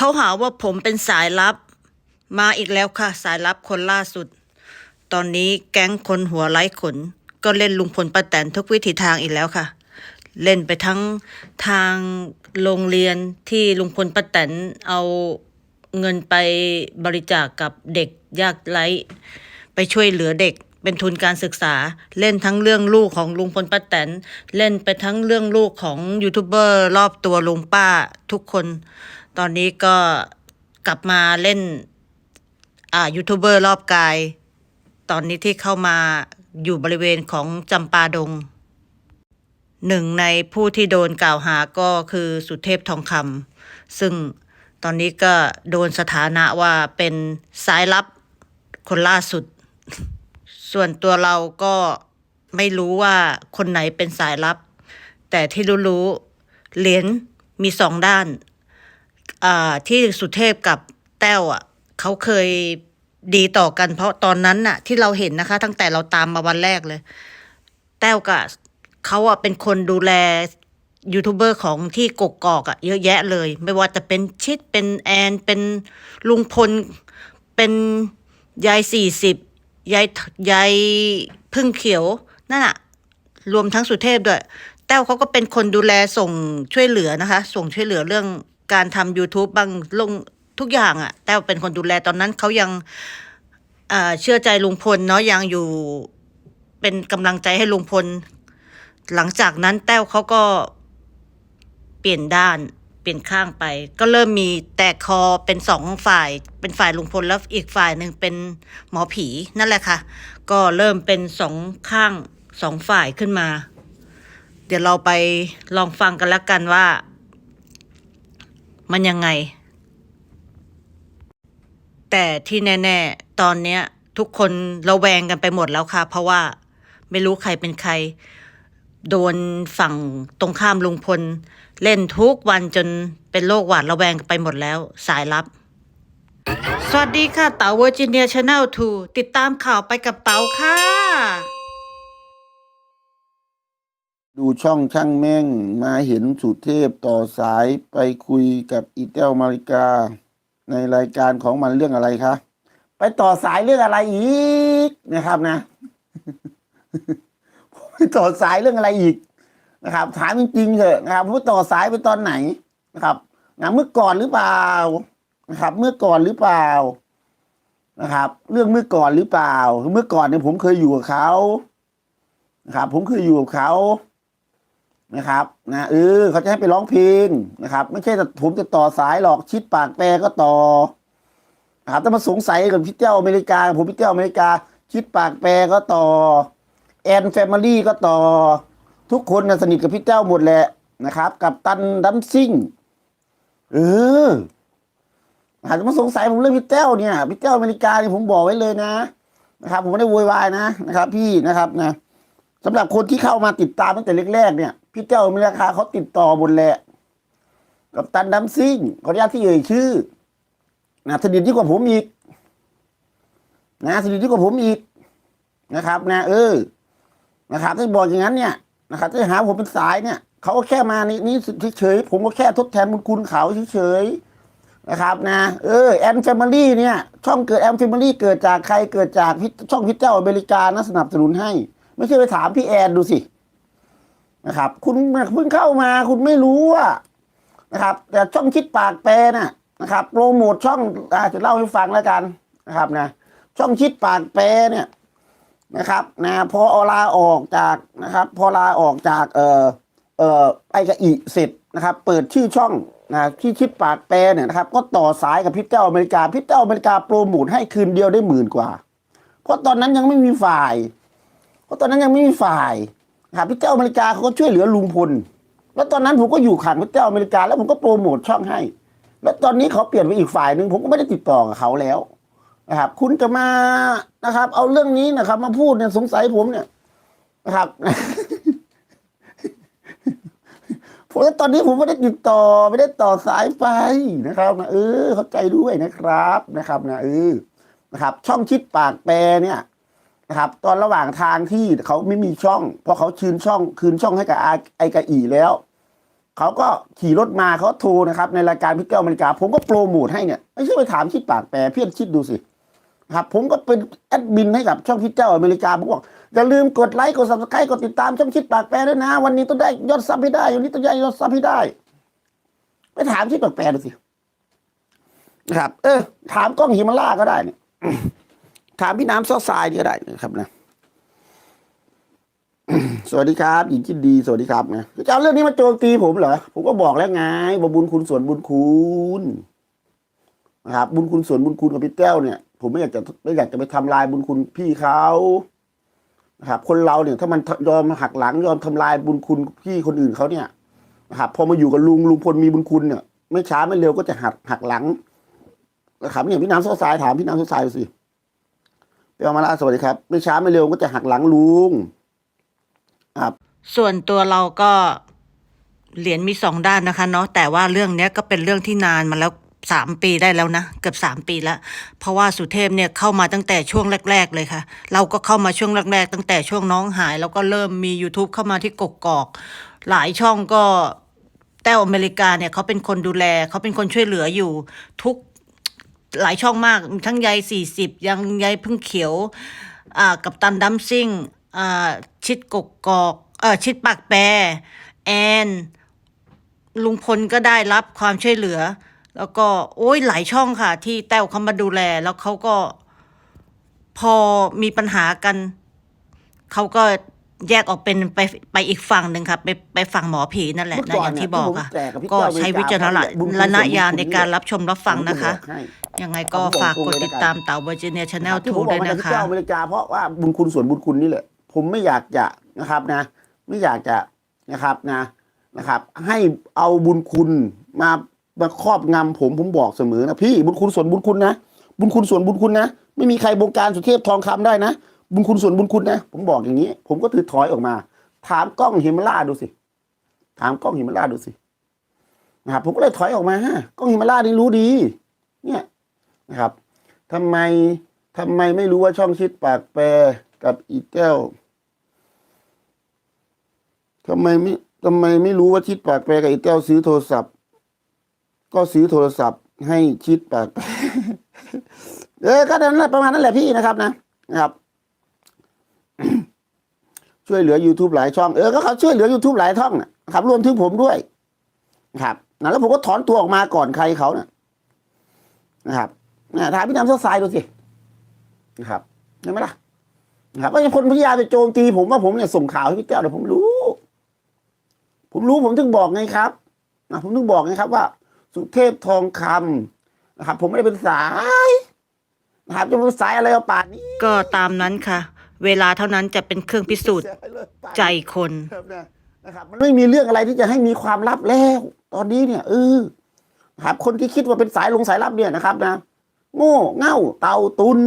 เขาหาว่าผมเป็นสายลับ มาอีกแล้วค่ะ สายลับคนล่าสุด ตอนนี้แก๊งคนหัวไร้ขน ก็เล่นลุงพลป้าแตนทุกวิถีทางอีกแล้วค่ะ เล่นไปทั้งทางโรงเรียนที่ลุงพลป้าแตนเอาเงินไปบริจาคกับเด็กยากไร้ไปช่วยเหลือเด็กเป็นทุนการศึกษา เล่นทั้งเรื่องลูกของลุงพลป้าแตน เล่นไปทั้งเรื่องลูกของยูทูบเบอร์รอบตัวลุงป้าทุกคน ตอนนี้ก็กลับมาเล่นอ่ายูทูบเบอร์รอบกาย ตอนนี้ที่เข้ามาอยู่บริเวณของจำปาดง หนึ่งในผู้ที่โดนกล่าวหาก็คือสุเทพทองคำซึ่งตอนนี้ก็โดนสถานะว่าเป็นสายลับคนล่าสุด ส่วนตัวเราก็ไม่รู้ว่าคนไหนเป็นสายลับ แต่ที่รู้ๆเหรียญมีสองด้าน ที่สุเทพกับแต้วอะเขาเคยดีต่อกัน เพราะตอนนั้นน่ะ ที่เราเห็นนะคะ ตั้งแต่เราตามมาวันแรกเลย แต้วกับเขาอะเป็นคนดูแลยูทูบเบอร์ของที่กกอกอะเยอะแยะเลย ไม่ว่าจะเป็นชิดเป็นแอนเป็นลุงพล เป็นยายสี่สิบยายยายพึ่งเขียวนั่นอะรวมทั้งสุเทพด้วย แต้วเขาก็เป็นคนดูแลส่งช่วยเหลือนะคะ ส่งช่วยเหลือเรื่อง การทำ YouTube บางลงทุกอย่างอะ่ะ แต้วเป็นคนดูแลตอนนั้นเขายังเชื่อใจลุงพลเนาะยังอยู่เป็นกำลังใจให้ลุงพล หลังจากนั้นแต้วเขาก็เปลี่ยนด้านเปลี่ยนข้างไป ก็เริ่มมีแตกคอเป็นสองฝ่าย เป็นฝ่ายลุงพลแล้วอีกฝ่ายหนึ่งเป็นหมอผีนั่นแหละค่ะ ก็เริ่มเป็นสองข้างสองฝ่ายขึ้นมา เดี๋ยวเราไปลองฟังกันแล้วกันว่า มันยังไง แต่ที่แน่ ๆ ตอนเนี้ย ทุกคนระแวงกันไปหมดแล้วค่ะ เพราะว่าไม่รู้ใครเป็นใคร โดนฝั่งตรงข้ามลุงพล เล่นทุกวันจนเป็นโรคหวาดระแวงไปหมดแล้ว สายลับ สวัสดีค่ะเต๋าเวอร์จิเนียชาแนล2ติดตามข่าวไปกับเต๋าค่ะ ดูช่องช่างแม่งมาเห็นสุเทพต่อสายไปคุยกับอีเตลมาริกา ในรายการของมันเรื่องอะไรคะไปต่อสายเรื่องอะไรอีกนะครับนะไปต่อสายเรื่องอะไรอีกนะครับ ถามจริงๆเถอะนะครับว่าต่อสายไปตอนไหนนะครับนะเมื่อก่อนหรือเปล่านะครับ เมื่อก่อนหรือเปล่านะครับ เรื่องเมื่อก่อนหรือเปล่า เมื่อก่อนเนี่ยผมเคยอยู่กับเขานะครับ ผมเคยอยู่กับเขา นะครับนะเออเขาจะให้ไปร้องเพลงนะครับ ไม่ใช่แต่ผมจะต่อสายหรอกชิดปากแปรก็ต่อนะครับถ้ามาสงสัยกับพี่เจ้าอเมริกา ผมพี่เจ้าอเมริกา ชิดปากแปรก็ต่อแอนแฟมิลี่ก็ต่อ ทุกคนนะสนิทกับพี่เจ้าหมดแหละนะครับ กับตันดัมซิ่งเอออาจจะมาสงสัยผมเรื่องพี่เจ้าเนี่ยพี่เจ้าอเมริกาเนี่ยผมบอกไว้เลยนะนะครับ ผมไม่ได้โวยวายนะนะครับ พี่นะครับนะสำหรับคนที่เข้ามาติดตามตั้งแต่แรกๆเนี่ย พี่เจ้ามีราคาเขาติดต่อหมดแหละ กับตันดัมซิ่งขออนุญาตที่เอ่ยชื่อนะสนิทยิ่งกว่าผมอีก นะสนิทยิ่งกว่าผมอีกนะครับนะเออ นะครับถ้าบอกอย่างนั้นเนี่ยนะครับถ้าหาผมเป็นสายเนี่ยเขาก็แค่มานี่นี่เฉยผมก็แค่ทดแทนบุญคุณเขาเฉยนะครับนะเออแอนแฟมิลี่เนี่ย ช่องเกิดแอนแฟมิลี่เกิดจากใครเกิดจากช่องพี่เจ้าอเมริกานะสนับสนุนให้ ไม่ใช่ไปถามพี่แอนดูสิ นะครับ คุณเพิ่งเข้ามาคุณไม่รู้อะนะครับ แต่ช่องคิดปากแปรนะนะครับโปรโมทช่องอาจะเล่าให้ฟังแล้วกันนะครับนะช่องคิดปากแปรเนี่ยนะครับนะพอลาออกจากนะครับ พอลาออกจากเอ่อเอ่อไอกะอิเสร็จนะครับ เปิดชื่อช่องนะที่คิดปากแปรเนี่ยนะครับ ก็ต่อสายกับพี่เจ้าอเมริกาพี่เจ้าอเมริกาโปรโมทให้คืนเดียวได้หมื่นกว่า เพราะตอนนั้นยังไม่มีฝ่าย เพราะตอนนั้นยังไม่มีฝ่าย ครับพี่เจ้าอเมริกาเขาก็ช่วยเหลือลุงพล แล้วตอนนั้นผมก็อยู่ขังพี่เจ้าอเมริกา แล้วผมก็โปรโมทช่องให้ แล้วตอนนี้เขาเปลี่ยนไปอีกฝ่ายหนึ่งผมก็ไม่ได้ติดต่อกับเขาแล้วนะครับคุณจะมานะครับ เอาเรื่องนี้นะครับ มาพูดเนี่ยสงสัยผมเนี่ยนะครับผมแล้วตอนนี้ผมไม่ได้ติดต่อไม่ได้ต่อสายไฟนะครับนะเออเข้าใจด้วยนะครับนะครับนะเออนะครับ ช่องชิดปากแปรเนี่ย นะครับ ตอนระหว่างทางที่เขาไม่มีช่องพราะเขาคืนช่อง คืนช่องให้กับอาไอกะอีแล้วเขาก็ขี่รถมาเขาโทรนะครับ ในรายการพี่แก้วอเมริกา ผมก็โปรโมทให้เนี่ยไม่ใช่ไปถามชิดปากแปรเพี่อนชิดดูสิครับผมก็เป็นแอดมินให้กับช่องพี่แก้วอเมริกาผมบอกอย่าลืมกดไลค์กดซับสไครต์กดติดตามช่องชิดปากแปรด้วยนะ วันนี้ต้องได้ยอดซับให้ได้วันนี้ต้องได้ยอดซับให้ได้ไปถามชิดปากแปรดูสินะครับ เออ ถามกล้องฮิมาล่าก็ได้เนี่ย ถามพี่น้ำซอสายก็ได้นะครับนะสวัสดีครับหญิงคิดดี สวัสดีครับนะจะเอาเรื่องนี้มาโจมตีผมเหรอ ผมก็บอกแล้วไงว่าบุญคุณส่วนบุญคุณนะครับ บุญคุณส่วนบุญคุณกับพี่แก้วเนี่ย ผมไม่อยากจะไม่อยากจะไปทำลายบุญคุณพี่เขานะครับคนเราเนี่ยถ้ามันยอมหักหลังยอมทำลายบุญคุณพี่คนอื่นเขาเนี่ยนะครับพอมาอยู่กับลุงลุงพลมีบุญคุณเนี่ย ไม่ช้าไม่เร็วก็จะหักหักหลังนะครับเนี่ยพี่น้ำโซสายถามพี่น้ำโซสายสิ เปียวมาลาสวัสดีครับ ไม่ช้าไม่เร็วก็จะหักหลังลุงครับ ส่วนตัวเราก็เหรียญมีสองด้านนะคะเนาะแต่ว่าเรื่องเนี้ยก็เป็นเรื่องที่นานมาแล้วสามปีได้แล้วนะ เกือบสามปีแล้ว เพราะว่าสุเทพเนี่ยเข้ามาตั้งแต่ช่วงแรก ๆ เลยค่ะ เราก็เข้ามาช่วงแรก ๆ ตั้งแต่ช่วงน้องหาย แล้วก็เริ่มมี YouTube เข้ามาที่กกอก หลายช่องก็แต้วอเมริกาเนี่ยเขาเป็นคนดูแลเขาเป็นคนช่วยเหลืออยู่ทุก หลายช่องมาก ทั้งยายสี่สิบยังยายพึ่งเขียวอ่ากับตันดัมซิ่งอ่าชิดกกกอกเออชิดปากแปรแอนลุงพลก็ได้รับความช่วยเหลือ แล้วก็โอ้ยหลายช่องค่ะ ที่แต้วเขามาดูแล แล้วเขาก็พอมีปัญหากัน เขาก็ แยกออกเป็นไปไปอีกฝั่งหนึ่งค่ะไปไปฝั่งหมอผีนั่นแหละเมื่อนะก่อนอย่างเนี่ยที่บอกที่ผมค่ะแจกกับพี่ก็แก้วอเมริกาใช้วิจารณบุญคุณณญาณบุญคุณในการรับชมรับฟังนะคะผมจบอกให้ยังไงก็ผมบอกฝากตรงกดเลยติดแล้วกันตามเต่าเวอร์จิเนียชาแนลที่ทูผมบด้อวกยมาจากนะพี่คะแก้วอเมริกาเพราะว่าบุญคุณส่วนบุญคุณนี่แหละ ผมไม่อยากจะนะครับนะ ไม่อยากจะนะครับนะนะครับ ให้เอาบุญคุณมามาครอบงำผมผมบอกเสมอนะพี่บุญคุณส่วนบุญคุณนะบุญคุณส่วนบุญคุณนะไม่มีใครบงการสุเทพทองคำได้นะ บุญคุณส่วนบุญคุณนะ ผมบอกอย่างนี้ ผมก็ถือถอยออกมา ถามกล้องหิมาลาดูสิ ถามกล้องหิมาลาดูสินะครับผมก็เลยถอยออกมาฮะกล้องหิมาลานี่รู้ดี เนี่ยนะครับทำไมทำไมไม่รู้ว่าช่องชิดปากแปรกับอีแก้วทำไมไม่ทำไมไม่รู้ว่าชิดปากแปรกับอีแก้วซื้อโทรศัพท์ ก็ซื้อโทรศัพท์ให้ชิดปากแปรเออก็นั่นแหละประมาณนั้นแหละพี่นะครับนะนะครับ ช่วยเหลือ YouTube หลายช่องเออก็เขาช่วยเหลือ YouTube หลายช่องนะครับรวมถึงผมด้วยนะครับนะแล้วผมก็ถอนตัวออกมาก่อนใครเขานะนะครับนะถามพี่น้ำเสื้อทรายดูสินะครับเห็นไหมล่ะนะครับก็ยังคนพยายามจะโจมตีผมว่าผมเนี่ยส่งข่าวให้พี่แก้วแต่ผมรู้ ผมรู้ผมถึงบอกไงครับนะผมถึงบอกไงครับว่า สุเทพทองคำนะครับ ผมไม่ได้เป็นสายนะครับจะเป็นสายอะไรเอาป่านนี้ ก็ตามนั้นค่ะ เวลาเท่านั้นจะเป็นเครื่องพิสูจน์ใจคนครับนะนะครับมันไม่มีเรื่องอะไรที่จะให้มีความลับแล้ว ตอนนี้เนี่ยเออนะครับ คนที่คิดว่าเป็นสายลงสายลับเนี่ยนะครับนะโง่เง่าเตาตุน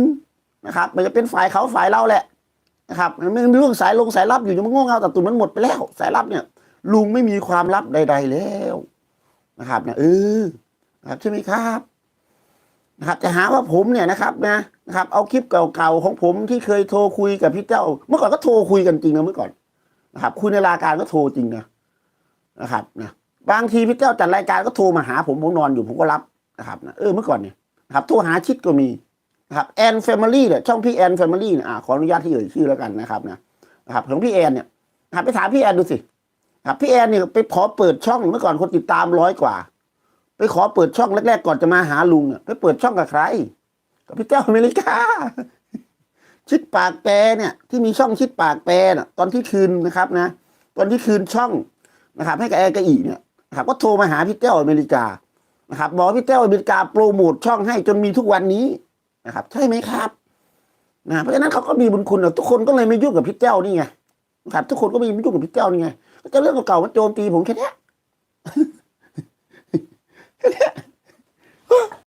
นะครับ มันจะเป็นฝ่ายเขาฝ่ายเราแหละนะครับมันไม่มีเรื่องสายลงสายลับอยู่จะมาโง่เง่าเตาตุนมันหมดไปแล้ว สายลับเนี่ย ลุงไม่มีความลับใด ๆแล้วนะครับนะเออนะครับใช่ไหมครับ นะครับจะหาว่าผมเนี่ยนะครับนะนะครับ เอาคลิปเก่าๆของผมที่เคยโทรคุยกับพี่เจ้า เมื่อก่อนก็โทรคุยกันจริงนะเมื่อก่อนนะครับคุยในรายการก็โทรจริงนะนะครับนะบางทีพี่เจ้าจัดรายการก็โทรมาหาผมผมนอนอยู่ผมก็รับนะครับนะเออเมื่อก่อนเนี่ยนะครับโทรหาชิดก็มีนะครับแอนแฟมิลี่เนี่ยช่องพี่แอนแฟมิลี่เนี่ยอ่าขออนุญาตที่เอ่ยชื่อแล้วกันนะครับนะนะครับของพี่แอนเนี่ยนะครับไปถามพี่แอนดูสิครับพี่แอนเนี่ยไปขอเปิดช่องเมื่อก่อนคนติดตามร้อยกว่า ไปขอเปิดช่องแรกๆ ก่อนจะมาหาลุงเนี่ยไปเปิดช่องกับใคร กับพี่แก้วอเมริกา ชิดปากแปรเนี่ย ที่มีช่องชิดปากแปรน่ะตอนที่คืนนะครับนะ ตอนที่คืนช่องนะครับ ให้กับแอร์กะอีเนี่ยนะครับก็โทรมาหาพี่แก้วอเมริกานะครับบอกพี่แก้วอเมริกาโปรโมทช่องให้จนมีทุกวันนี้นะครับ ใช่ไหมครับนะเพราะฉะนั้นเขาก็มีบุญคุณทุกคนก็เลยไม่ยุ่งกับพี่แก้วนี่ไงนะครับ ทุกคนก็ไม่ยุ่งกับพี่แก้วนี่ไงก็จะเรื่องเก่าๆมาโจมตีผมแค่นี้ あっ。